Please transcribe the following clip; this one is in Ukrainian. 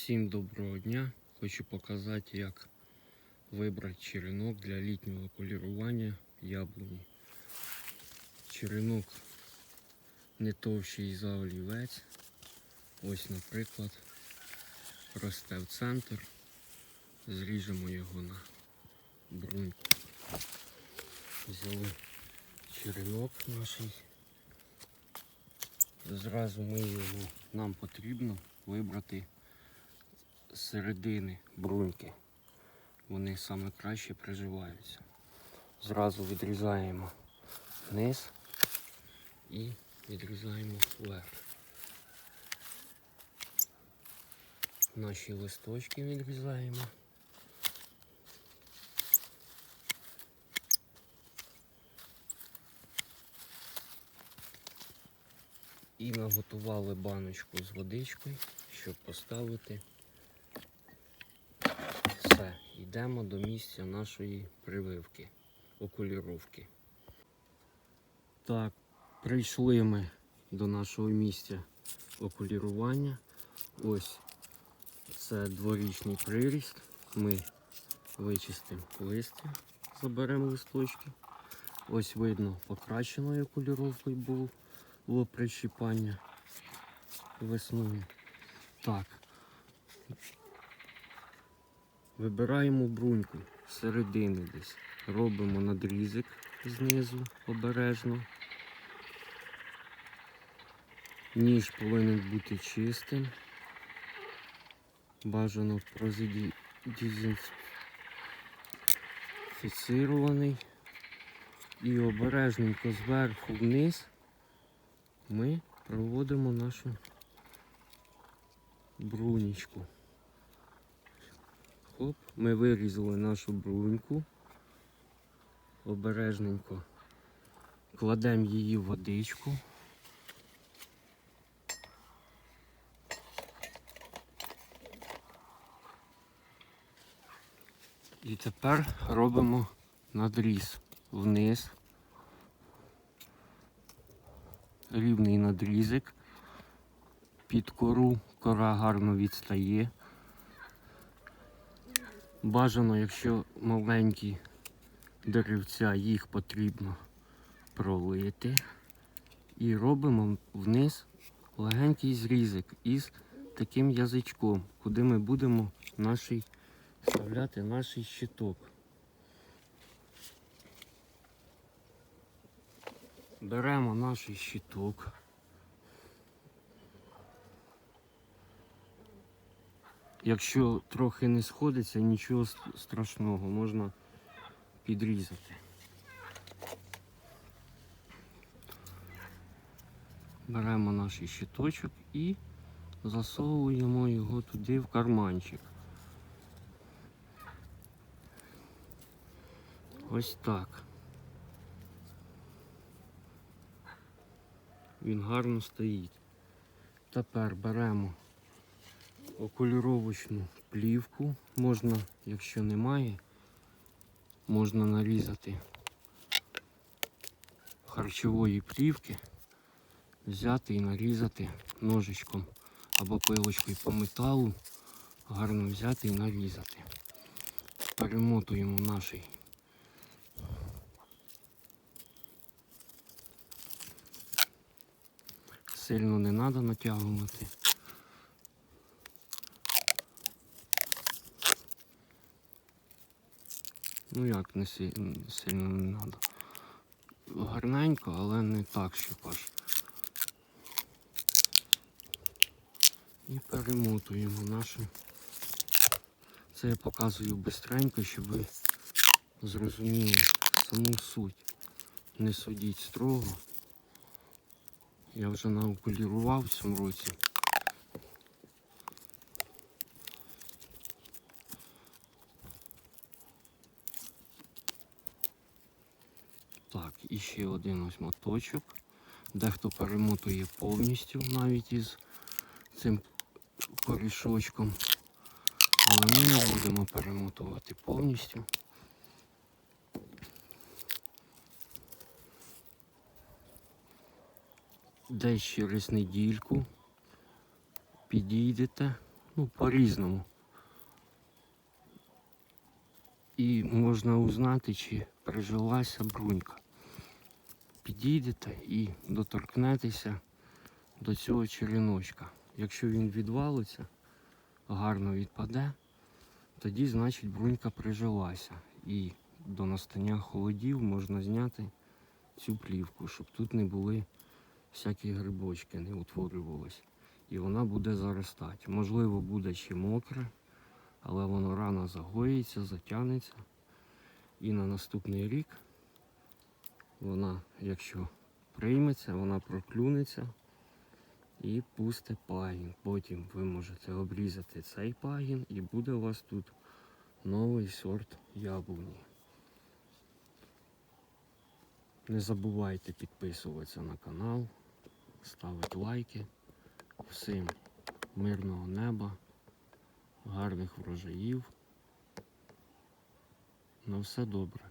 Всім доброго дня! Хочу показати, як вибрати черенок для літнього полірування яблуні. Черенок не товщий за олівець. Ось, наприклад, росте в центр. Зріжемо його на бруньку. Взяли черенок наш. Зразу ми його нам потрібно вибрати середини бруньки. Вони саме краще приживаються. Зразу відрізаємо низ і відрізаємо вверх. Наші листочки відрізаємо. І наготували баночку з водичкою, щоб поставити. Йдемо до місця нашої прививки, окуліровки. Так, прийшли ми до нашого місця окулірування. Ось це дворічний приріст. Ми вичистимо листя, заберемо листочки. Ось видно, покращеною окуліровкою було, було прищіпання весною. Так. Вибираємо бруньку середини десь. Робимо надрізик знизу обережно. Ніж повинен бути чистим. Бажано продезінфіцирований. І обережненько зверху вниз ми проводимо нашу брунічку. Хоп, ми вирізали нашу бруньку. Обережненько кладемо її в водичку. І тепер робимо надріз вниз. Рівний надрізик. Під кору кора гарно відстає. Бажано, якщо маленькі деревця, їх потрібно пролити. І робимо вниз легенький зрізик із таким язичком, куди ми будемо нашій, вставляти наш щиток. Беремо наш щиток. Якщо трохи не сходиться, нічого страшного, можна підрізати. Беремо наш щиточок і засовуємо його туди в карманчик. Ось так. Він гарно стоїть. Тепер беремо окуліровочну плівку. Можна, якщо немає, можна нарізати харчової плівки, взяти і нарізати ножичком або пилочкою по металу, гарно взяти і нарізати. Перемотуємо наш сильно не треба натягувати. Ну як не сильно не треба. Гарненько, але не так, щоб аж. І перемотуємо нашу. Це я показую бистренько, щоб ви зрозуміли саму суть. Не судіть строго. Я вже наокулірував в цьому році. Так, і ще один ось моточок. Дехто перемотує повністю навіть із цим корішочком. Але ми не будемо перемотувати повністю. Десь через недільку підійдете, ну, по-різному. І можна узнати, чи прижилася брунька. Підійдете і доторкнетеся до цього череночка. Якщо він відвалиться, гарно відпаде, тоді значить брунька прижилася. І до настання холодів можна зняти цю плівку, щоб тут не були всякі грибочки, не утворювались. І вона буде заростати. Можливо, буде ще мокре, але воно рано загоїться, затягнеться. І на наступний рік вона, якщо прийметься, вона проклюнеться і пусте пагін. Потім ви можете обрізати цей пагін і буде у вас тут новий сорт яблуні. Не забувайте підписуватися на канал, ставити лайки. Всім мирного неба, гарних врожаїв. На все добре.